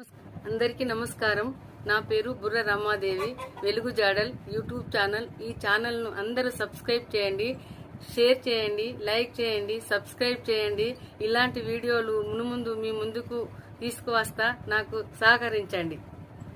అందరికీ నమస్కారం. నా పేరు బుర్ర రమాదేవి. వెలుగు జాడల్ యూట్యూబ్ ఛానల్. ఈ ఛానల్ను అందరూ సబ్స్క్రైబ్ చేయండి షేర్ చేయండి లైక్ చేయండి సబ్స్క్రైబ్ చేయండి. ఇలాంటి వీడియోలు మునుముందు మీ ముందుకు తీసుకువస్తా నాకు సహకరించండి.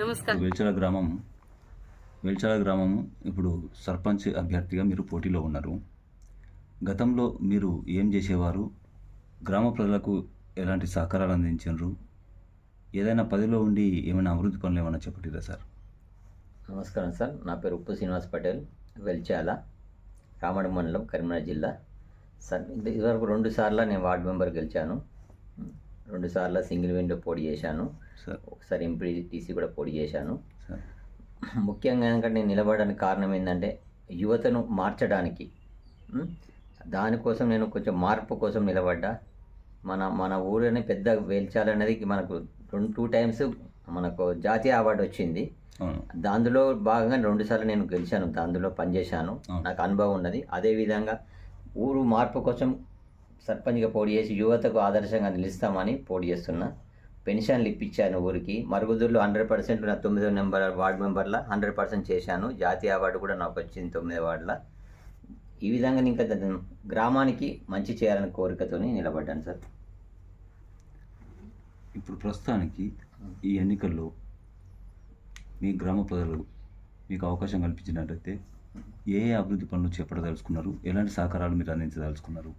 నమస్కారం. వెల్చల గ్రామం. వెల్చల గ్రామం ఇప్పుడు సర్పంచ్ అభ్యర్థిగా మీరు పోటీలో ఉన్నారు. గతంలో మీరు ఏం చేసేవారు? గ్రామ ప్రజలకు ఎలాంటి సహకారాలు అందించారు ఏదైనా పదిలో ఉండి ఏమైనా అభివృద్ధి పనులు ఏమైనా చెప్పటిరా సార్? నమస్కారం సార్. నా పేరు ఉప్పు శ్రీనివాస్ పటేల్ వెల్చాల రామడి మండలం కరీంనగర్ జిల్లా. సార్ ఇది- ఇదివరకు రెండు సార్లు నేను వార్డు మెంబర్ గెలిచాను. రెండు సార్లు సింగిల్ విండో పోటీ చేశాను. సార్. ఒకసారి ఎంపీటీసీ కూడా పోటీ చేశాను. సార్. ముఖ్యంగా ఎందుకంటే నేను నిలబడడానికి కారణం ఏంటంటే యువతను మార్చడానికి? దానికోసం నేను కొంచెం మార్పు కోసం నిలబడ్డా. మన మన ఊరిని పెద్ద వేల్చాలనేది మనకు రెండు టూ టైమ్స్ మనకు జాతీయ అవార్డు వచ్చింది. దానిలో భాగంగా రెండుసార్లు నేను గెలిచాను దానిలో పనిచేశాను. నాకు అనుభవం ఉన్నది. అదేవిధంగా ఊరు మార్పు కోసం సర్పంచ్గా పోటీ చేసి యువతకు ఆదర్శంగా నిలుస్తామని పోటీ చేస్తున్నా. పెన్షన్లు ఇప్పించాను ఊరికి. మరుగుదొడ్లు హండ్రెడ్ పర్సెంట్ నా తొమ్మిదో నెంబర్ వార్డు మెంబర్ల హండ్రెడ్ పర్సెంట్ చేశాను. జాతీయ అవార్డు కూడా నాకు వచ్చింది తొమ్మిదో వార్డుల. ఈ విధంగా ఇంకా గ్రామానికి మంచి చేయాలనే కోరికతోని నిలబడ్డాను సార్. ఇప్పుడు ప్రస్తుతానికి ఈ ఎన్నికల్లో మీ గ్రామ ప్రజలు మీకు అవకాశం కల్పించినట్లయితే ఏ ఏ అభివృద్ధి పనులు చేపట్టదలుచుకున్నారు? ఎలాంటి సహకారాలు మీరు అందించదలుచుకున్నారు?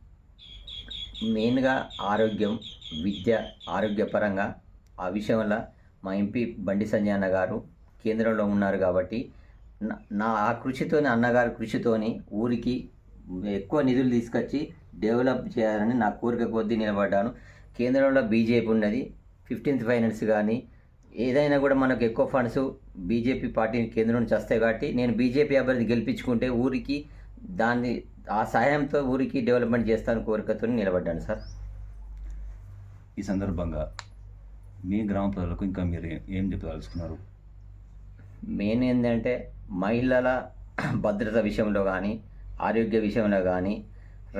మెయిన్గా ఆరోగ్యం విద్య ఆరోగ్యపరంగా ఆ విషయంలో మా ఎంపీ బండి సంజయ్ అన్న గారు కేంద్రంలో ఉన్నారు కాబట్టి నా- నా ఆ కృషితోని అన్నగారి కృషితోని ఊరికి ఎక్కువ నిధులు తీసుకొచ్చి డెవలప్ చేయాలని నా కోరిక కొద్దీ నిలబడ్డాను. కేంద్రంలో బీజేపీ ఉన్నది. ఫిఫ్టీన్త్ ఫైనాన్స్ కానీ ఏదైనా కూడా మనకు ఎక్కువ ఫండ్స్ బీజేపీ పార్టీ కేంద్రం నుంచి వస్తాయి కాబట్టి నేను బీజేపీ అభ్యర్థి గెలిపించుకుంటే ఊరికి దాన్ని ఆ సహాయంతో ఊరికి డెవలప్మెంట్ చేస్తాను కోరికతో నిలబడ్డాను సార్. ఈ సందర్భంగా మీ గ్రామ ప్రజలకు ఇంకా మీరు ఏ- ఏం చెప్పదలుచుకున్నారు? మెయిన్ ఏంటంటే మహిళల భద్రత విషయంలో కానీ ఆరోగ్య విషయంలో కానీ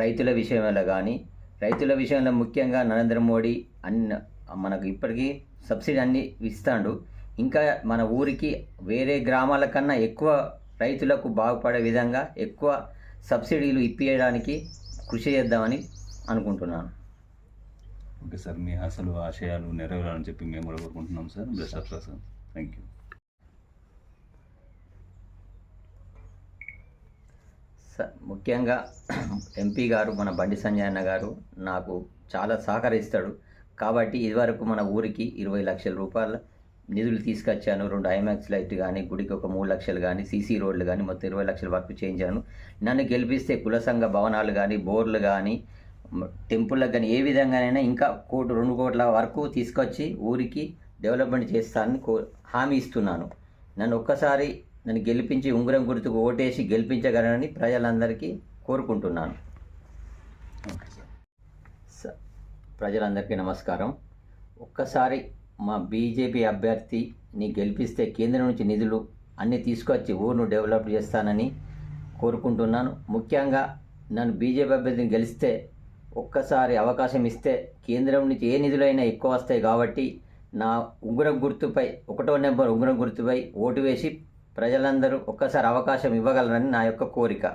రైతుల విషయంలో కానీ రైతుల విషయంలో ముఖ్యంగా నరేంద్ర మోడీ అన్ని మనకు ఇప్పటికీ సబ్సిడీ అన్ని ఇస్తాడు. ఇంకా మన ఊరికి వేరే గ్రామాల కన్నా ఎక్కువ రైతులకు బాగుపడే విధంగా ఎక్కువ సబ్సిడీలు ఇప్పించడానికి కృషి చేద్దామని అనుకుంటున్నాను. ఓకే సార్ మీ అసలు ఆశయాలు నెరవేరాలని చెప్పి మేము కూడా కోరుకుంటున్నాం సార్. సార్. థ్యాంక్ యూ ముఖ్యంగా ఎంపీ గారు మన బండి సంజయ్ అన్న గారు నాకు చాలా సహకరిస్తాడు. కాబట్టి ఇదివరకు మన ఊరికి ఇరవై లక్షల రూపాయల నిధులు తీసుకొచ్చాను. రెండు ఐమాక్స్ లైట్ కానీ గుడికి ఒక మూడు లక్షలు కానీ సీసీ రోడ్లు కానీ మొత్తం ఇరవై లక్షల వరకు చేయించాను. నన్ను గెలిపిస్తే కుల సంఘ భవనాలు కానీ బోర్లు కానీ టెంపుల్లకు కానీ ఏ విధంగానైనా ఇంకా కోటి రెండు కోట్ల వరకు తీసుకొచ్చి ఊరికి డెవలప్మెంట్ చేస్తానని కో హామీ ఇస్తున్నాను. నన్ను ఒక్కసారి నన్ను గెలిపించి ఉంగరం గుర్తుకు ఓటేసి గెలిపించగలనని ప్రజలందరికీ కోరుకుంటున్నాను. ప్రజలందరికీ నమస్కారం. ఒక్కసారి మా బీజేపీ అభ్యర్థిని గెలిపిస్తే కేంద్రం నుంచి నిధులు అన్నీ తీసుకొచ్చి ఊరును డెవలప్ చేస్తానని కోరుకుంటున్నాను. ముఖ్యంగా నన్ను బీజేపీ అభ్యర్థిని గెలిస్తే ఒక్కసారి అవకాశం ఇస్తే కేంద్రం నుంచి ఏ నిధులైనా ఎక్కువ వస్తాయి కాబట్టి నా ఉంగరం గుర్తుపై ఒకటో నెంబర్ ఉంగరం గుర్తుపై ఓటు వేసి ప్రజలందరూ ఒక్కసారి అవకాశం ఇవ్వగలరని నా యొక్క కోరిక.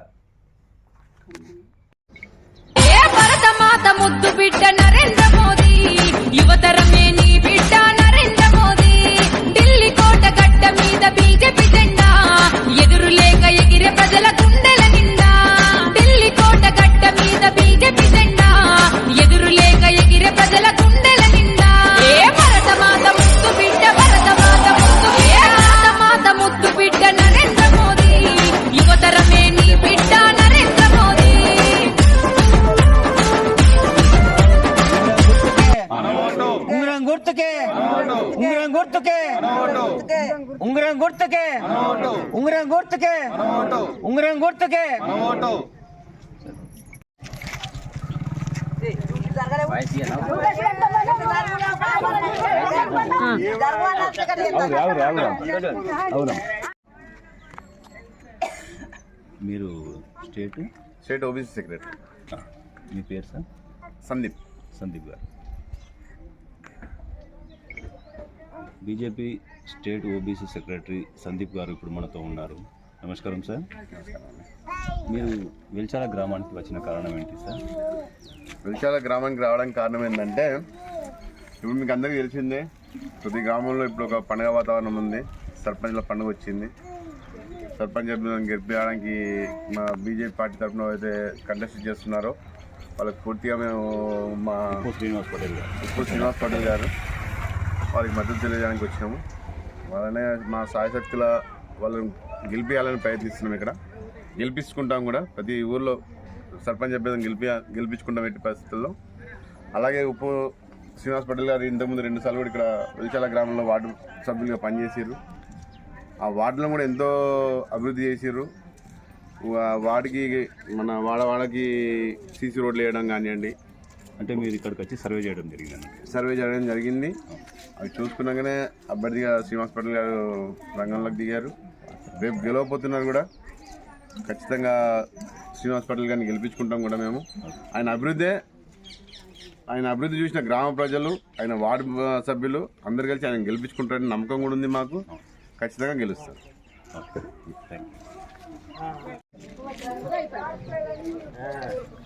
గుర్తుకే. ఉంగరం గుర్తుకే. ఉంగరం గుర్తుకే. మీరు స్టేట్? State OBC secretary. మీ పేరు సార్? సందీప్. సందీప్ గారు. BJP state OBC secretary Sandeep గారు ఇప్పుడు మనతో ఉన్నారు. నమస్కారం సార్. మీరు వెల్చాల గ్రామానికి వచ్చిన కారణం ఏంటి సార్? వెలిచాల గ్రామానికి రావడానికి కారణం ఏంటంటే ఇప్పుడు మీకు అందరికీ తెలిసిందే ప్రతి గ్రామంలో ఇప్పుడు ఒక పండుగ వాతావరణం ఉంది. సర్పంచ్ల పండుగ వచ్చింది. సర్పంచ్ గెలిపించడానికి మా బీజేపీ పార్టీ తరఫున అయితే కంటెస్ట్ చేస్తున్నారో వాళ్ళకి పూర్తిగా మేము మా ఉప్పు శ్రీనివాస్ పటేల్ గారు. ఉప్పు శ్రీనివాస్ పటేల్ గారు. వారికి మద్దతు తెలియజేయడానికి వచ్చినాము. వాళ్ళనే మా సాయశక్తుల వాళ్ళని గెలిపించాలని ప్రయత్నిస్తున్నాం ఇక్కడ. గెలిపించుకుంటాం కూడా. ప్రతి ఊర్లో సర్పంచ్ అభ్యర్థిని గెలిపి గెలిపించుకుంటాం ఎట్టి పరిస్థితుల్లో. అలాగే ఉప్పు శ్రీనివాస్ పటేల్ గారు ఇంతకుముందు రెండు సార్లు కూడా ఇక్కడ వెలిచాల గ్రామంలో వార్డు సభ్యులుగా పనిచేసారు ఆ వార్డులో కూడా ఎంతో అభివృద్ధి చేసారు వాడికి మన వాడవాడకి సీసీ రోడ్లు వేయడం కానివ్వండి అంటే మీరు ఇక్కడికి వచ్చి సర్వే చేయడం జరిగిందండి. సర్వే చేయడం జరిగింది. అవి చూసుకున్నాకనే అభ్యర్థిగా శ్రీనివాస్ పటేల్ గారు రంగంలోకి దిగారు. రేపు గెలవబోతున్నారు కూడా. ఖచ్చితంగా శ్రీనివాస్ పటేల్ గారిని గెలిపించుకుంటాం కూడా మేము. ఆయన అభివృద్ధే. ఆయన అభివృద్ధి చూసిన గ్రామ ప్రజలు ఆయన వార్డు సభ్యులు అందరు కలిసి ఆయన గెలిపించుకుంటారని నమ్మకం కూడా ఉంది మాకు. ఖచ్చితంగా గెలుస్తారు. ఓకే. Thank you